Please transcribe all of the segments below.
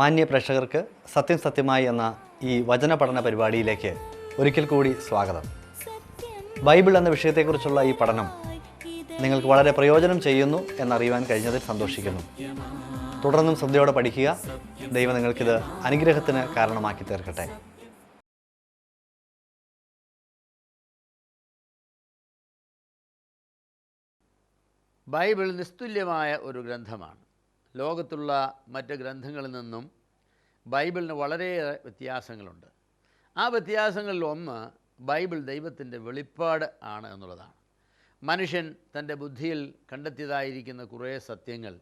മാന്യ പ്രേക്ഷകർക്ക് സത്യം സത്യമായി എന്ന ഈ വചന പഠന പരിപാടിയിലേക്ക് ഒരിക്കൽ കൂടി സ്വാഗതം. ബൈബിൾ എന്ന വിഷയത്തെക്കുറിച്ചുള്ള ഈ പഠനം നിങ്ങൾക്ക് വളരെ പ്രയോജനം ചെയ്യുന്നു എന്നറിയുവാൻ കഴിഞ്ഞതിൽ സന്തോഷിക്കുന്നു. തുടർന്നും ശ്രദ്ധയോടെ പഠിക്കുക. ദൈവം നിങ്ങൾക്കിത് അനുഗ്രഹത്തിന് കാരണമാക്കി തീർക്കട്ടെ. ബൈബിൾ നിസ്തുല്യമായ ഒരു ഗ്രന്ഥമാണ്. ലോകത്തുള്ള മറ്റ് ഗ്രന്ഥങ്ങളിൽ നിന്നും ബൈബിളിന് വളരെയേറെ വ്യത്യാസങ്ങളുണ്ട്. ആ വ്യത്യാസങ്ങളിൽ ഒന്ന് ബൈബിൾ ദൈവത്തിന്റെ വെളിപ്പാട് ആണ് എന്നുള്ളതാണ്. മനുഷ്യൻ തന്റെ ബുദ്ധിയിൽ കണ്ടെത്തിയതായിരിക്കുന്ന കുറേ സത്യങ്ങൾ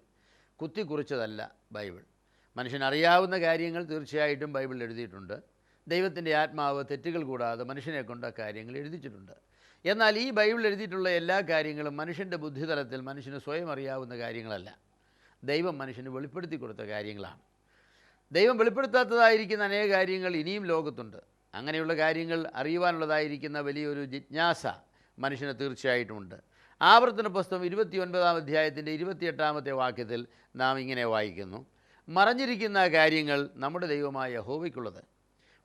കുത്തിക്കുറിച്ചതല്ല ബൈബിൾ. മനുഷ്യൻ അറിയാവുന്ന കാര്യങ്ങൾ തീർച്ചയായിട്ടും ബൈബിളിൽ എഴുതിയിട്ടുണ്ട്. ദൈവത്തിന്റെ ആത്മാവ് തെറ്റുകൾ കൂടാതെ മനുഷ്യനെ കൊണ്ട് കാര്യങ്ങൾ എഴുതിച്ചിട്ടുണ്ട്. എന്നാൽ ഈ ബൈബിൾ എഴുതിയിട്ടുള്ള എല്ലാ കാര്യങ്ങളും മനുഷ്യന്റെ ബുദ്ധിതലത്തിൽ മനുഷ്യന് സ്വയം അറിയാവുന്ന കാര്യങ്ങളല്ല. ദൈവം മനുഷ്യന് വെളിപ്പെടുത്തി കൊടുത്ത കാര്യങ്ങളാണ്. ദൈവം വെളിപ്പെടുത്താത്തതായിരിക്കുന്ന അനേക കാര്യങ്ങൾ ഇനിയും ലോകത്തുണ്ട്. അങ്ങനെയുള്ള കാര്യങ്ങൾ അറിയുവാനുള്ളതായിരിക്കുന്ന വലിയൊരു ജിജ്ഞാസ മനുഷ്യന് തീർച്ചയായിട്ടുമുണ്ട്. ആവർത്തന പുസ്തകം ഇരുപത്തി ഒൻപതാം അധ്യായത്തിന്റെ ഇരുപത്തിയെട്ടാമത്തെ വാക്യത്തിൽ നാം ഇങ്ങനെ വായിക്കുന്നു. മറഞ്ഞിരിക്കുന്ന കാര്യങ്ങൾ നമ്മുടെ ദൈവമായ യഹോവയ്ക്കുള്ളത്.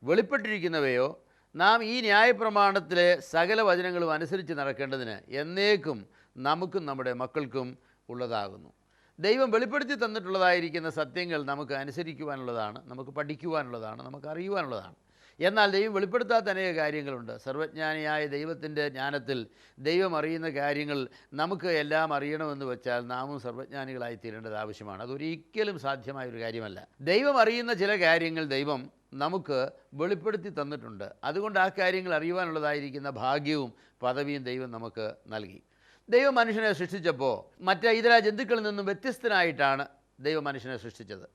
വെളിപ്പെട്ടിരിക്കുന്നവയോ നാം ഈ ന്യായപ്രമാണത്തിലെ സകല വചനങ്ങളും അനുസരിച്ച് നടക്കേണ്ടതിന് എന്നേക്കും നമുക്കും നമ്മുടെ മക്കൾക്കും ഉള്ളതാകുന്നു. ദൈവം വെളിപ്പെടുത്തി തന്നിട്ടുള്ളതായിരിക്കുന്ന സത്യങ്ങൾ നമുക്ക് അനുസരിക്കുവാനുള്ളതാണ് നമുക്ക് പഠിക്കുവാനുള്ളതാണ് നമുക്ക് അറിയുവാനുള്ളതാണ്. എന്നാൽ ദൈവം വെളിപ്പെടുത്താത്ത അനേക കാര്യങ്ങളുണ്ട്. സർവജ്ഞാനിയായ ദൈവത്തിന്റെ ജ്ഞാനത്തിൽ ദൈവം അറിയുന്ന കാര്യങ്ങൾ നമുക്ക് എല്ലാം അറിയണമെന്ന് വെച്ചാൽ നാമും സർവജ്ഞാനികളായി തീരേണ്ടത് ആവശ്യമാണ്. അതൊരിക്കലും സാധ്യമായ ഒരു കാര്യമല്ല. ദൈവം അറിയുന്ന ചില കാര്യങ്ങൾ ദൈവം നമുക്ക് വെളിപ്പെടുത്തി തന്നിട്ടുണ്ട്. അതുകൊണ്ട് ആ കാര്യങ്ങൾ അറിയുവാനുള്ളതായിരിക്കുന്ന ഭാഗ്യവും പദവിയും ദൈവം നമുക്ക് നൽകി. ദൈവം മനുഷ്യനെ സൃഷ്ടിച്ചപ്പോൾ മറ്റ് ഇതര ജന്തുക്കളിൽ നിന്നും വ്യത്യസ്തനായിട്ടാണ് ദൈവം മനുഷ്യനെ സൃഷ്ടിച്ചത്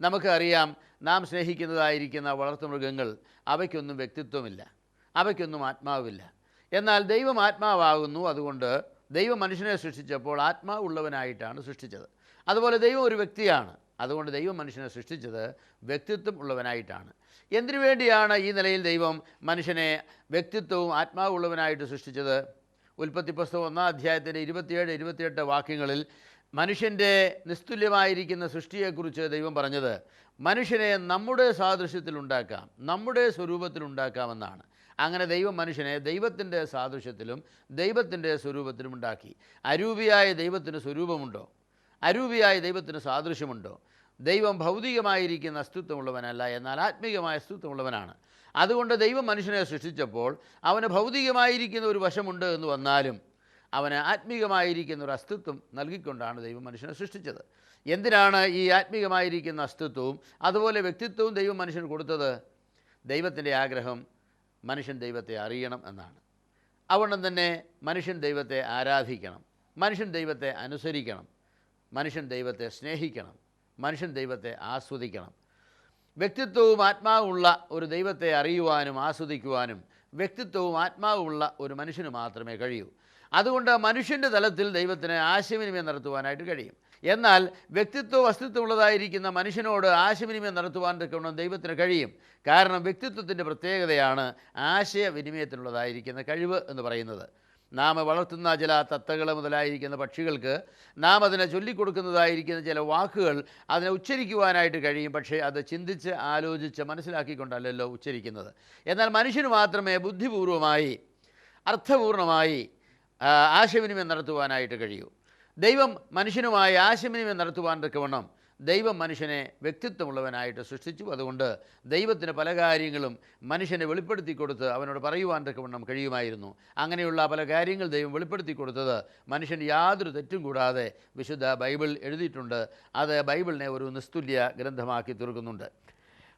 നമുക്കറിയാം നാം സ്നേഹിക്കുന്നതായിരിക്കുന്ന വളർത്തുമൃഗങ്ങൾ അവയ്ക്കൊന്നും വ്യക്തിത്വമില്ല അവയ്ക്കൊന്നും ആത്മാവില്ല. എന്നാൽ ദൈവം ആത്മാവാകുന്നു അതുകൊണ്ട് ദൈവം മനുഷ്യനെ സൃഷ്ടിച്ചപ്പോൾ ആത്മാവുള്ളവനായിട്ടാണ് സൃഷ്ടിച്ചത്. അതുപോലെ ദൈവം ഒരു വ്യക്തിയാണ് അതുകൊണ്ട് ദൈവം മനുഷ്യനെ സൃഷ്ടിച്ചത് വ്യക്തിത്വം ഉള്ളവനായിട്ടാണ്. എന്തിനു വേണ്ടിയാണ് ഈ നിലയിൽ ദൈവം മനുഷ്യനെ വ്യക്തിത്വവും ആത്മാവുള്ളവനായിട്ട് സൃഷ്ടിച്ചത്? ഉൽപ്പത്തി പുസ്തകം ഒന്നാം അധ്യായത്തിന്റെ ഇരുപത്തിയേഴ് ഇരുപത്തിയെട്ട് വാക്യങ്ങളിൽ മനുഷ്യന്റെ നിസ്തുല്യമായിരിക്കുന്ന സൃഷ്ടിയെക്കുറിച്ച് ദൈവം പറഞ്ഞത് മനുഷ്യനെ നമ്മുടെ സാദൃശ്യത്തിൽ ഉണ്ടാക്കാം നമ്മുടെ സ്വരൂപത്തിൽ ഉണ്ടാക്കാമെന്നാണ്. അങ്ങനെ ദൈവം മനുഷ്യനെ ദൈവത്തിന്റെ സാദൃശ്യത്തിലും ദൈവത്തിന്റെ സ്വരൂപത്തിലും ഉണ്ടാക്കി. അരൂപിയായ ദൈവത്തിന് സ്വരൂപമുണ്ടോ? അരൂപിയായ ദൈവത്തിന് സാദൃശ്യമുണ്ടോ? ദൈവം ഭൗതികമായിരിക്കുന്ന അസ്തിത്വമുള്ളവനല്ല എന്നാൽ ആത്മീകമായ അസ്തിത്വമുള്ളവനാണ്. അതുകൊണ്ട് ദൈവം മനുഷ്യനെ സൃഷ്ടിച്ചപ്പോൾ അവന് ഭൗതികമായിരിക്കുന്ന ഒരു വശമുണ്ട് എന്ന് വന്നാലും അവന് ആത്മീകമായിരിക്കുന്ന ഒരു അസ്തിത്വം നൽകിക്കൊണ്ടാണ് ദൈവം മനുഷ്യനെ സൃഷ്ടിച്ചത്. എന്തിനാണ് ഈ ആത്മീകമായിരിക്കുന്ന അസ്തിത്വവും അതുപോലെ വ്യക്തിത്വവും ദൈവം മനുഷ്യന് കൊടുത്തത്? ദൈവത്തിന്റെ ആഗ്രഹം മനുഷ്യൻ ദൈവത്തെ അറിയണം എന്നാണ്. അതുകൊണ്ട് തന്നെ മനുഷ്യൻ ദൈവത്തെ ആരാധിക്കണം മനുഷ്യൻ ദൈവത്തെ അനുസരിക്കണം മനുഷ്യൻ ദൈവത്തെ സ്നേഹിക്കണം മനുഷ്യൻ ദൈവത്തെ ആസ്വദിക്കണം. വ്യക്തിത്വവും ആത്മാവുമുള്ള ഒരു ദൈവത്തെ അറിയുവാനും ആസ്വദിക്കുവാനും വ്യക്തിത്വവും ആത്മാവുമുള്ള ഒരു മനുഷ്യന് മാത്രമേ കഴിയൂ. അതുകൊണ്ട് മനുഷ്യന്റെ തലത്തിൽ ദൈവത്തിന് ആശയവിനിമയം നടത്തുവാനായിട്ട് കഴിയും. എന്നാൽ വ്യക്തിത്വ വസ്തുത്വമുള്ളതായിരിക്കുന്ന മനുഷ്യനോട് ആശയവിനിമയം നടത്തുവാൻ ദൈവത്തിന് കഴിയും. കാരണം വ്യക്തിത്വത്തിന്റെ പ്രത്യേകതയാണ് ആശയവിനിമയത്തിനുള്ളതായിരിക്കുന്ന കഴിവ് എന്ന് പറയുന്നത്. നാം വളർത്തുന്ന ചില തത്തകൾ മുതലായിരിക്കുന്ന പക്ഷികൾക്ക് നാം അതിനെ ചൊല്ലിക്കൊടുക്കുന്നതായിരിക്കുന്ന ചില വാക്കുകൾ അതിനെ ഉച്ചരിക്കുവാനായിട്ട് കഴിയും. പക്ഷേ അത് ചിന്തിച്ച് ആലോചിച്ച് മനസ്സിലാക്കിക്കൊണ്ടല്ലല്ലോ ഉച്ചരിക്കുന്നത്. എന്നാൽ മനുഷ്യന് മാത്രമേ ബുദ്ധിപൂർവമായി അർത്ഥപൂർണമായി ആശയവിനിമയം നടത്തുവാനായിട്ട് കഴിയൂ. ദൈവം മനുഷ്യനുമായി ആശയവിനിമയം നടത്തുവാൻ തക്കവണ്ണം ദൈവം മനുഷ്യനെ വ്യക്തിത്വമുള്ളവനായിട്ട് സൃഷ്ടിച്ചു. അതുകൊണ്ട് ദൈവത്തിന് പല കാര്യങ്ങളും മനുഷ്യനെ വെളിപ്പെടുത്തി കൊടുത്ത് അവനോട് പറയുവാൻ തക്കവണ്ണം കഴിയുമായിരുന്നു. അങ്ങനെയുള്ള പല കാര്യങ്ങൾ ദൈവം വെളിപ്പെടുത്തി കൊടുത്തത് മനുഷ്യൻ യാതൊരു തെറ്റും കൂടാതെ വിശുദ്ധ ബൈബിൾ എഴുതിയിട്ടുണ്ട്. അത് ബൈബിളിനെ ഒരു നിസ്തുല്യ ഗ്രന്ഥമാക്കി തീർക്കുന്നുണ്ട്.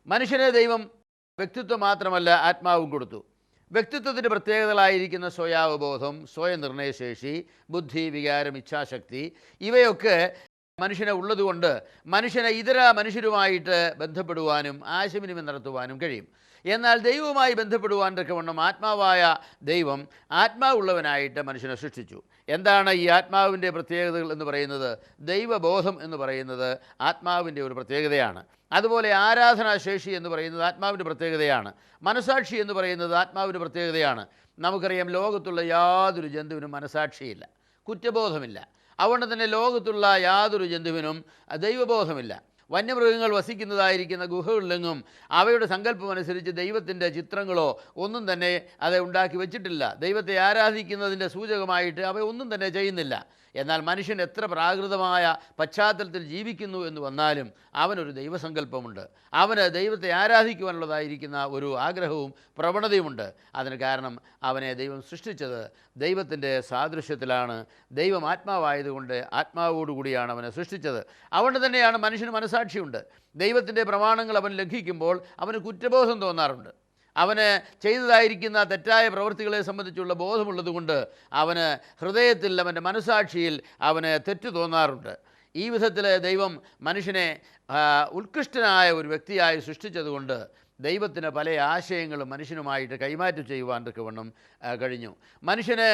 മനുഷ്യനെ ദൈവം വ്യക്തിത്വം മാത്രമല്ല ആത്മാവും കൊടുത്തു. വ്യക്തിത്വത്തിന്റെ പ്രത്യേകതകളായിരിക്കുന്ന സ്വയാവബോധം സ്വയനിർണയശേഷി ബുദ്ധി വികാരം ഇച്ഛാശക്തി ഇവയൊക്കെ മനുഷ്യനെ ഉള്ളതുകൊണ്ട് മനുഷ്യനെ ഇതര മനുഷ്യരുമായിട്ട് ബന്ധപ്പെടുവാനും ആശയവിനിമയം നടത്തുവാനും കഴിയും. എന്നാൽ ദൈവവുമായി ബന്ധപ്പെടുവാൻ തക്കവണ്ണം ആത്മാവായ ദൈവം ആത്മാവുള്ളവനായിട്ട് മനുഷ്യനെ സൃഷ്ടിച്ചു. എന്താണ് ഈ ആത്മാവിന്റെ പ്രത്യേകതകൾ എന്ന് പറയുന്നത്? ദൈവബോധം എന്ന് പറയുന്നത് ആത്മാവിന്റെ ഒരു പ്രത്യേകതയാണ്. അതുപോലെ ആരാധനാശേഷി എന്ന് പറയുന്നത് ആത്മാവിന്റെ പ്രത്യേകതയാണ്. മനസാക്ഷി എന്ന് പറയുന്നത് ആത്മാവിന്റെ പ്രത്യേകതയാണ്. നമുക്കറിയാം ലോകത്തുള്ള യാതൊരു ജന്തുവിനും മനസാക്ഷിയില്ല. കുറ്റബോധമില്ല. അതുകൊണ്ട് തന്നെ ലോകത്തുള്ള യാതൊരു ജന്തുവിനും ദൈവബോധമില്ല. വന്യമൃഗങ്ങൾ വസിക്കുന്നതായിരിക്കുന്ന ഗുഹകളിലെങ്ങും അവയുടെ സങ്കല്പം അനുസരിച്ച് ദൈവത്തിന്റെ ചിത്രങ്ങളോ ഒന്നും തന്നെ അത് ഉണ്ടാക്കി വെച്ചിട്ടില്ല. ദൈവത്തെ ആരാധിക്കുന്നതിന്റെ സൂചകമായിട്ട് അവയൊന്നും തന്നെ ചെയ്യുന്നില്ല. എന്നാൽ മനുഷ്യൻ എത്ര പ്രാകൃതമായ പശ്ചാത്തലത്തിൽ ജീവിക്കുന്നു എന്ന് വന്നാലും അവനൊരു ദൈവസങ്കല്പമുണ്ട്. അവന് ദൈവത്തെ ആരാധിക്കുവാനുള്ളതായിരിക്കുന്ന ഒരു ആഗ്രഹവും പ്രവണതയുമുണ്ട്. അതിന് കാരണം അവനെ ദൈവം സൃഷ്ടിച്ചത് ദൈവത്തിന്റെ സാദൃശ്യത്തിലാണ്. ദൈവം ആത്മാവായതുകൊണ്ട് ആത്മാവോടുകൂടിയാണ് അവനെ സൃഷ്ടിച്ചത്. അതുകൊണ്ട് തന്നെയാണ് മനുഷ്യന് മനസാക്ഷിയുണ്ട്. ദൈവത്തിന്റെ പ്രമാണങ്ങൾ അവൻ ലംഘിക്കുമ്പോൾ അവന് കുറ്റബോധം തോന്നാറുണ്ട്. അവന് ചെയ്തതായിരിക്കുന്ന തെറ്റായ പ്രവൃത്തികളെ സംബന്ധിച്ചുള്ള ബോധമുള്ളതുകൊണ്ട് അവന് ഹൃദയത്തിൽ അവന്റെ മനസാക്ഷിയിൽ അവന് തെറ്റു തോന്നാറുണ്ട്. ഈ വിധത്തിൽ ദൈവം മനുഷ്യനെ ഉത്കൃഷ്ടനായ ഒരു വ്യക്തിയായി സൃഷ്ടിച്ചതുകൊണ്ട് ദൈവത്തിന് പല ആശയങ്ങളും മനുഷ്യനുമായിട്ട് കൈമാറ്റം ചെയ്യുവാൻ തക്കവണ്ണം കഴിഞ്ഞു. മനുഷ്യന്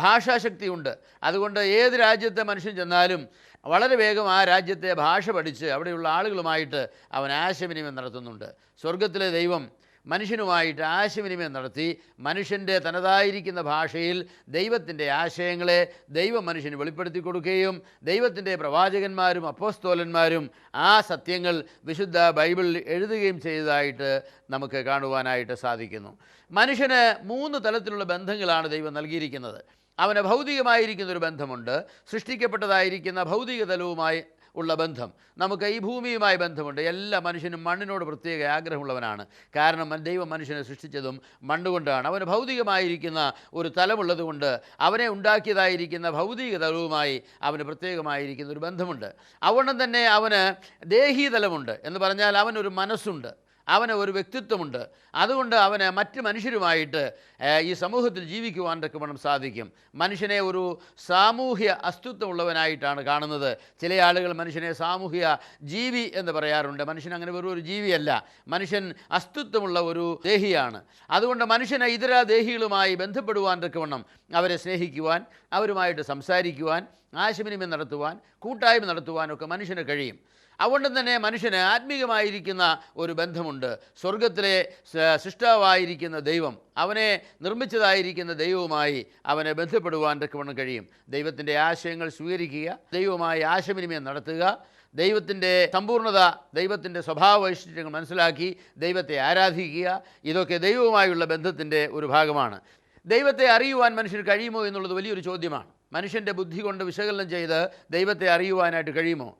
ഭാഷാശക്തിയുണ്ട് അതുകൊണ്ട് ഏത് രാജ്യത്തെ മനുഷ്യൻ ചെന്നാലും വളരെ വേഗം ആ രാജ്യത്തെ ഭാഷ പഠിച്ച് അവിടെയുള്ള ആളുകളുമായിട്ട് അവൻ ആശയവിനിമയം നടത്തുന്നുണ്ട്. സ്വർഗത്തിലെ ദൈവം മനുഷ്യനുമായിട്ട് ആശയവിനിമയം നടത്തി മനുഷ്യന്റെ തനതായിരിക്കുന്ന ഭാഷയിൽ ദൈവത്തിന്റെ ആശയങ്ങളെ ദൈവം മനുഷ്യന് വെളിപ്പെടുത്തി കൊടുക്കുകയും ദൈവത്തിന്റെ പ്രവാചകന്മാരും അപ്പോസ്തോലന്മാരും ആ സത്യങ്ങൾ വിശുദ്ധ ബൈബിളിൽ എഴുതുകയും ചെയ്തതായിട്ട് നമുക്ക് കാണുവാനായിട്ട് സാധിക്കുന്നു. മനുഷ്യന് മൂന്ന് തലത്തിലുള്ള ബന്ധങ്ങളാണ് ദൈവം നൽകിയിരിക്കുന്നത്. അവന് ഭൗതികമായിരിക്കുന്ന ഒരു ബന്ധമുണ്ട്. സൃഷ്ടിക്കപ്പെട്ടതായിരിക്കുന്ന ഭൗതിക തലവുമായി ഉള്ള ബന്ധം. നമുക്ക് ഈ ഭൂമിയുമായി ബന്ധമുണ്ട്. എല്ലാ മനുഷ്യനും മണ്ണിനോട് പ്രത്യേക ആഗ്രഹമുള്ളവനാണ്. കാരണം ദൈവം മനുഷ്യനെ സൃഷ്ടിച്ചതും മണ്ണുകൊണ്ടാണ്. അവന് ഭൗതികമായിരിക്കുന്ന ഒരു തലമുള്ളതുകൊണ്ട് അവനെ ഉണ്ടാക്കിയതായിരിക്കുന്ന ഭൗതിക തലവുമായി അവന് പ്രത്യേകമായിരിക്കുന്ന ഒരു ബന്ധമുണ്ട്. അതുകൊണ്ട് തന്നെ അവന് ദേഹീതലമുണ്ട് എന്ന് പറഞ്ഞാൽ അവനൊരു മനസ്സുണ്ട്. അവന് ഒരു വ്യക്തിത്വമുണ്ട്. അതുകൊണ്ട് അവന് മറ്റ് മനുഷ്യരുമായിട്ട് ഈ സമൂഹത്തിൽ ജീവിക്കുവാൻ തക്കവണ്ണം സാധിക്കും. മനുഷ്യനെ ഒരു സാമൂഹ്യ അസ്തിത്വമുള്ളവനായിട്ടാണ് കാണുന്നത്. ചില ആളുകൾ മനുഷ്യനെ സാമൂഹ്യ ജീവി എന്ന് പറയാറുണ്ട്. മനുഷ്യൻ അങ്ങനെ വെറും ഒരു ജീവിയല്ല. മനുഷ്യൻ അസ്തിത്വമുള്ള ഒരു ദേഹിയാണ്. അതുകൊണ്ട് മനുഷ്യനെ ഇതര ദേഹികളുമായി ബന്ധപ്പെടുവാൻ തക്കവണ്ണം അവരെ സ്നേഹിക്കുവാൻ അവരുമായിട്ട് സംസാരിക്കുവാൻ ആശയവിനിമയം നടത്തുവാൻ കൂട്ടായ്മ നടത്തുവാനൊക്കെ മനുഷ്യന് കഴിയും. അതുകൊണ്ട് തന്നെ മനുഷ്യന് ആത്മീകമായിരിക്കുന്ന ഒരു ബന്ധമുണ്ട്. സ്വർഗത്തിലെ സൃഷ്ടാവായിരിക്കുന്ന ദൈവം അവനെ നിർമ്മിച്ചതായിരിക്കുന്ന ദൈവവുമായി അവനെ ബന്ധപ്പെടുവാൻ തക്കവണ്ണം കഴിയും. ദൈവത്തിന്റെ ആശയങ്ങൾ സ്വീകരിക്കുക ദൈവവുമായി ആശയവിനിമയം നടത്തുക ദൈവത്തിന്റെ സമ്പൂർണത ദൈവത്തിന്റെ സ്വഭാവ വൈശിഷ്ട്യങ്ങൾ മനസ്സിലാക്കി ദൈവത്തെ ആരാധിക്കുക ഇതൊക്കെ ദൈവവുമായുള്ള ബന്ധത്തിന്റെ ഒരു ഭാഗമാണ്. ദൈവത്തെ അറിയുവാൻ മനുഷ്യന് കഴിയുമോ എന്നുള്ളത് വലിയൊരു ചോദ്യമാണ്. മനുഷ്യന്റെ ബുദ്ധി കൊണ്ട് വിശകലനം ചെയ്ത് ദൈവത്തെ അറിയുവാനായിട്ട് കഴിയുമോ?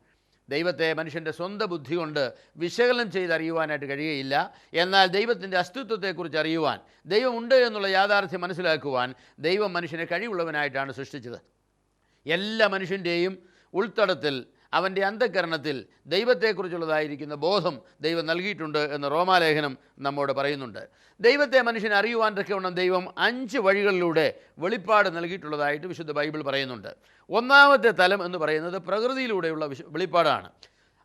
ദൈവത്തെ മനുഷ്യന്റെ സ്വന്തം ബുദ്ധി കൊണ്ട് വിശകലനം ചെയ്തറിയുവാനായിട്ട് കഴിയുകയില്ല. എന്നാൽ ദൈവത്തിന്റെ അസ്തിത്വത്തെക്കുറിച്ച് അറിയുവാൻ ദൈവമുണ്ട് എന്നുള്ള യാഥാർത്ഥ്യം മനസ്സിലാക്കുവാൻ ദൈവം മനുഷ്യനെ കഴിവുള്ളവനായിട്ടാണ് സൃഷ്ടിച്ചത്. എല്ലാ മനുഷ്യന്റെയും ഉൾത്തടത്തിൽ അവന്റെ അന്ധകരണത്തിൽ ദൈവത്തെക്കുറിച്ചുള്ളതായിരിക്കുന്ന ബോധം ദൈവം നൽകിയിട്ടുണ്ട് എന്ന് റോമാലേഖനം നമ്മോട് പറയുന്നുണ്ട്. ദൈവത്തെ മനുഷ്യൻ അറിയുവാൻ തക്കവണ്ണം ദൈവം അഞ്ച് വഴികളിലൂടെ വെളിപ്പാട് നൽകിയിട്ടുള്ളതായിട്ട് വിശുദ്ധ ബൈബിൾ പറയുന്നുണ്ട്. ഒന്നാമത്തെ തലം എന്ന് പറയുന്നത് പ്രകൃതിയിലൂടെയുള്ള വെളിപ്പാടാണ്.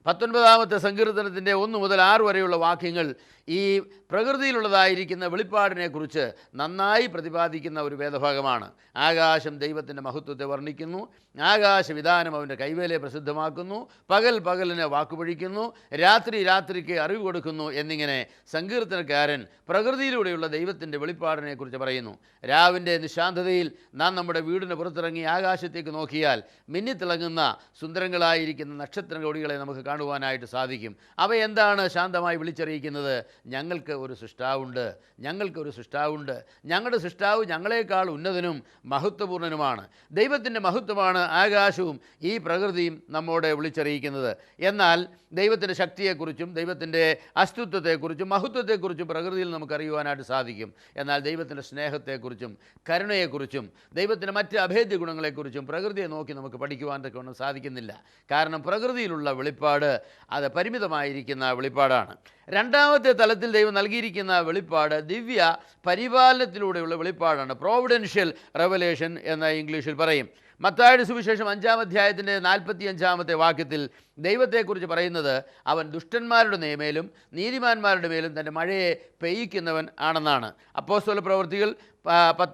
പത്തൊൻപതാമത്തെ സങ്കീർത്തനത്തിന്റെ ഒന്ന് മുതൽ ആറ് വരെയുള്ള വാക്യങ്ങൾ ഈ പ്രകൃതിയിലുള്ളതായിരിക്കുന്ന വെളിപ്പാടിനെക്കുറിച്ച് നന്നായി പ്രതിപാദിക്കുന്ന ഒരു വേദഭാഗമാണ്. ആകാശം ദൈവത്തിന്റെ മഹത്വത്തെ വർണിക്കുന്നു. ആകാശവിധാനം അവന്റെ കൈവേലയെ പ്രസിദ്ധമാക്കുന്നു. പകൽ പകലിനെ വാക്കുപഴിക്കുന്നു. രാത്രി രാത്രിക്ക് അറിവ് കൊടുക്കുന്നു എന്നിങ്ങനെ സങ്കീർത്തനക്കാരൻ പ്രകൃതിയിലൂടെയുള്ള ദൈവത്തിന്റെ വെളിപ്പാടിനെക്കുറിച്ച് പറയുന്നു. രാവിന്റെ നിശാന്തതയിൽ നാം നമ്മുടെ വീടിന് പുറത്തിറങ്ങി ആകാശത്തേക്ക് നോക്കിയാൽ മിന്നിത്തിളങ്ങുന്ന സുന്ദരങ്ങളായിരിക്കുന്ന നക്ഷത്ര കൊടികളെ നമുക്ക് കാണുവാനായിട്ട് സാധിക്കും. അവ എന്താണ് ശാന്തമായി വിളിച്ചറിയിക്കുന്നത്? ഞങ്ങൾക്ക് ഒരു സൃഷ്ടാവുണ്ട് ഞങ്ങൾക്ക് ഒരു സൃഷ്ടാവുണ്ട്. ഞങ്ങളുടെ സൃഷ്ടാവ് ഞങ്ങളെക്കാൾ ഉന്നതനും മഹത്വപൂർണനുമാണ് ദൈവത്തിന്റെ മഹത്വമാണ് ആകാശവും ഈ പ്രകൃതിയും നമ്മോടെ വിളിച്ചറിയിക്കുന്നത്. എന്നാൽ ദൈവത്തിന്റെ ശക്തിയെക്കുറിച്ചും ദൈവത്തിന്റെ അസ്തിത്വത്തെക്കുറിച്ചും മഹത്വത്തെക്കുറിച്ചും പ്രകൃതിയിൽ നമുക്കറിയുവാനായിട്ട് സാധിക്കും. എന്നാൽ ദൈവത്തിന്റെ സ്നേഹത്തെക്കുറിച്ചും കരുണയെക്കുറിച്ചും ദൈവത്തിന്റെ മറ്റ് അഭേദ്യ ഗുണങ്ങളെക്കുറിച്ചും പ്രകൃതിയെ നോക്കി നമുക്ക് പഠിക്കുവാൻ തക്കവണ്ണം സാധിക്കുന്നില്ല. കാരണം പ്രകൃതിയിലുള്ള വെളിപ്പാട് അത് പരിമിതമായിരിക്കുന്ന വെളിപ്പാടാണ്. രണ്ടാമത്തെ തലത്തിൽ ദൈവം നൽകിയിരിക്കുന്ന വെളിപ്പാട് ദിവ്യ പരിപാലനത്തിലൂടെയുള്ള വെളിപ്പാടാണ്. പ്രോവിഡൻഷ്യൽ റെവലേഷൻ എന്ന് ഇംഗ്ലീഷിൽ പറയും. മത്തായുടെ സുവിശേഷം അഞ്ചാം അധ്യായത്തിന്റെ നാൽപ്പത്തി അഞ്ചാമത്തെ വാക്യത്തിൽ ദൈവത്തെക്കുറിച്ച് പറയുന്നത് അവൻ ദുഷ്ടന്മാരുടെ മേലും നീതിമാന്മാരുടെ മേലും തന്റെ മഴയെ പെയ്യിക്കുന്നവൻ ആണെന്നാണ്. അപ്പോസ്തല പ്രവൃത്തികൾ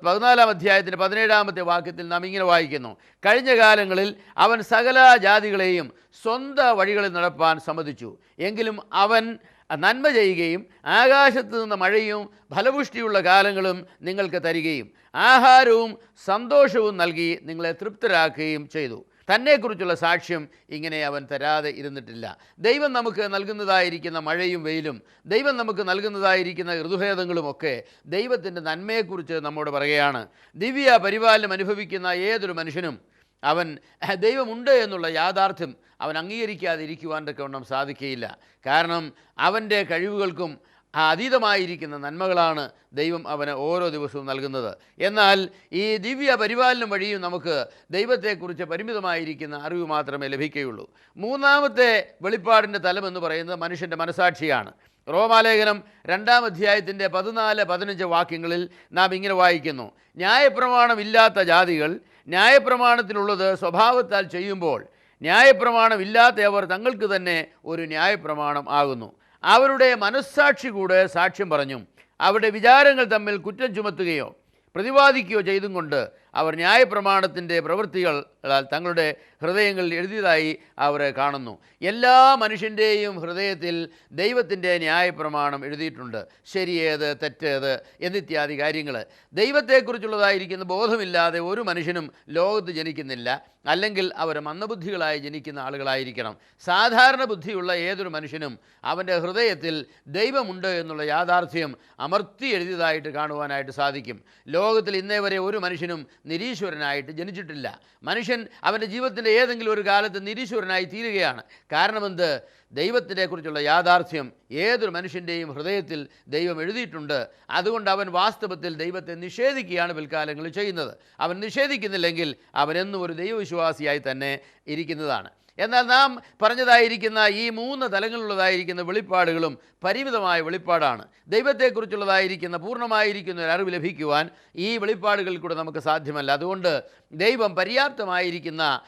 പതിനാലാം അധ്യായത്തിന്റെ പതിനേഴാമത്തെ വാക്യത്തിൽ നാം ഇങ്ങനെ വായിക്കുന്നു. കഴിഞ്ഞ കാലങ്ങളിൽ അവൻ സകല ജാതികളെയും സ്വന്തം വഴികളിൽ നടപ്പാൻ സമ്മതിച്ചു. എങ്കിലും അവൻ നന്മ ചെയ്യുകയും ആകാശത്ത് നിന്ന് മഴയും ഫലപുഷ്ടിയുള്ള കാലങ്ങളും നിങ്ങൾക്ക് തരികയും ആഹാരവും സന്തോഷവും നൽകി നിങ്ങളെ തൃപ്തരാക്കുകയും ചെയ്തു. തന്നെക്കുറിച്ചുള്ള സാക്ഷ്യം ഇങ്ങനെ അവൻ തരാതെ ഇരുന്നിട്ടില്ല. ദൈവം നമുക്ക് നൽകുന്നതായിരിക്കുന്ന മഴയും വെയിലും ദൈവം നമുക്ക് നൽകുന്നതായിരിക്കുന്ന ഋതുഭേദങ്ങളുമൊക്കെ ദൈവത്തിന്റെ നന്മയെക്കുറിച്ച് നമ്മോട് പറയുകയാണ്. ദിവ്യ പരിപാലനം അനുഭവിക്കുന്ന ഏതൊരു മനുഷ്യനും അവൻ "അഹ്, ദൈവമുണ്ട് എന്നുള്ള യാഥാർത്ഥ്യം അവൻ അംഗീകരിക്കാതെ അംഗീകരിക്കാതിരിക്കുവാൻ തക്കവണ്ണം സാധിക്കുകയില്ല. കാരണം അവന്റെ കഴിവുകൾക്കും അതീതമായിരിക്കുന്ന നന്മകളാണ് ദൈവം അവന് ഓരോ ദിവസവും നൽകുന്നത്. എന്നാൽ ഈ ദിവ്യ പരിപാലനം വഴിയും നമുക്ക് ദൈവത്തെക്കുറിച്ച് പരിമിതമായിരിക്കുന്ന അറിവ് മാത്രമേ ലഭിക്കുകയുള്ളൂ. മൂന്നാമത്തെ വെളിപ്പാടിന്റെ തലം എന്ന് പറയുന്നത് മനുഷ്യന്റെ മനസാക്ഷിയാണ്. റോമാലേഖനം രണ്ടാം അധ്യായത്തിന്റെ പതിനാല് പതിനഞ്ച് വാക്യങ്ങളിൽ നാം ഇങ്ങനെ വായിക്കുന്നു. ന്യായപ്രമാണമില്ലാത്ത ജാതികൾ ന്യായപ്രമാണത്തിലുള്ളത് സ്വഭാവത്താൽ ചെയ്യുമ്പോൾ ന്യായപ്രമാണമില്ലാത്ത അവർ തങ്ങൾക്ക് തന്നെ ഒരു ന്യായപ്രമാണം ആകുന്നു. അവരുടെ മനസ്സാക്ഷി കൂടെ സാക്ഷ്യം പറഞ്ഞു. അവരുടെ വിചാരങ്ങൾ തമ്മിൽ കുറ്റം ചുമത്തുകയോ പ്രതിപാദിക്കുകയോ ചെയ്തും കൊണ്ട് അവർ ന്യായപ്രമാണത്തിന്റെ പ്രവൃത്തികളാൽ തങ്ങളുടെ ഹൃദയങ്ങളിൽ എഴുതിയതായി അവർ കാണുന്നു. എല്ലാ മനുഷ്യന്റെയും ഹൃദയത്തിൽ ദൈവത്തിന്റെ ന്യായപ്രമാണം എഴുതിയിട്ടുണ്ട്. ശരിയേത് തെറ്റേത് എന്നിത്യാദി കാര്യങ്ങൾ. ദൈവത്തെക്കുറിച്ചുള്ളതായിരിക്കുന്ന ബോധമില്ലാതെ ഒരു മനുഷ്യനും ലോകത്ത് ജനിക്കുന്നില്ല. അല്ലെങ്കിൽ അവർ മന്ദബുദ്ധികളായി ജനിക്കുന്ന ആളുകളായിരിക്കണം. സാധാരണ ബുദ്ധിയുള്ള ഏതൊരു മനുഷ്യനും അവന്റെ ഹൃദയത്തിൽ ദൈവമുണ്ട് എന്നുള്ള യാഥാർത്ഥ്യം അമർത്തി എഴുതിയതായിട്ട് കാണുവാനായിട്ട് സാധിക്കും. ലോകത്തിൽ ഇന്നേ വരെ ഒരു മനുഷ്യനും നിരീശ്വരനായിട്ട് ജനിച്ചിട്ടില്ല. മനുഷ്യൻ അവന്റെ ജീവിതത്തിന്റെ ഏതെങ്കിലും ഒരു കാലത്ത് നിരീശ്വരനായി തീരുകയാണ്. കാരണമെന്ത്? ദൈവത്തിനെ കുറിച്ചുള്ള യാഥാർത്ഥ്യം ഏതൊരു മനുഷ്യന്റെയും ഹൃദയത്തിൽ ദൈവം എഴുതിയിട്ടുണ്ട്. അതുകൊണ്ട് അവൻ വാസ്തവത്തിൽ ദൈവത്തെ നിഷേധിക്കുകയാണ് പിൽക്കാലങ്ങളിൽ ചെയ്യുന്നത്. അവൻ നിഷേധിക്കുന്നില്ലെങ്കിൽ അവനെന്നും ഒരു ദൈവവിശ്വാസിയായി തന്നെ ഇരിക്കുന്നതാണ്. എന്നാൽ നാം പറഞ്ഞതായിരിക്കുന്ന ഈ മൂന്ന് തലങ്ങളിലുള്ളതായിരിക്കുന്ന വെളിപ്പാടുകളും പരിമിതമായ വെളിപ്പാടാണ്. ദൈവത്തെക്കുറിച്ചുള്ളതായിരിക്കുന്ന പൂർണമായിരിക്കുന്ന ഒരു അറിവ് ലഭിക്കുവാൻ ഈ വെളിപ്പാടുകളിൽ കൂടെ നമുക്ക് സാധ്യമല്ല. അതുകൊണ്ട് ദൈവം പര്യാപ്തമായിരിക്കുന്ന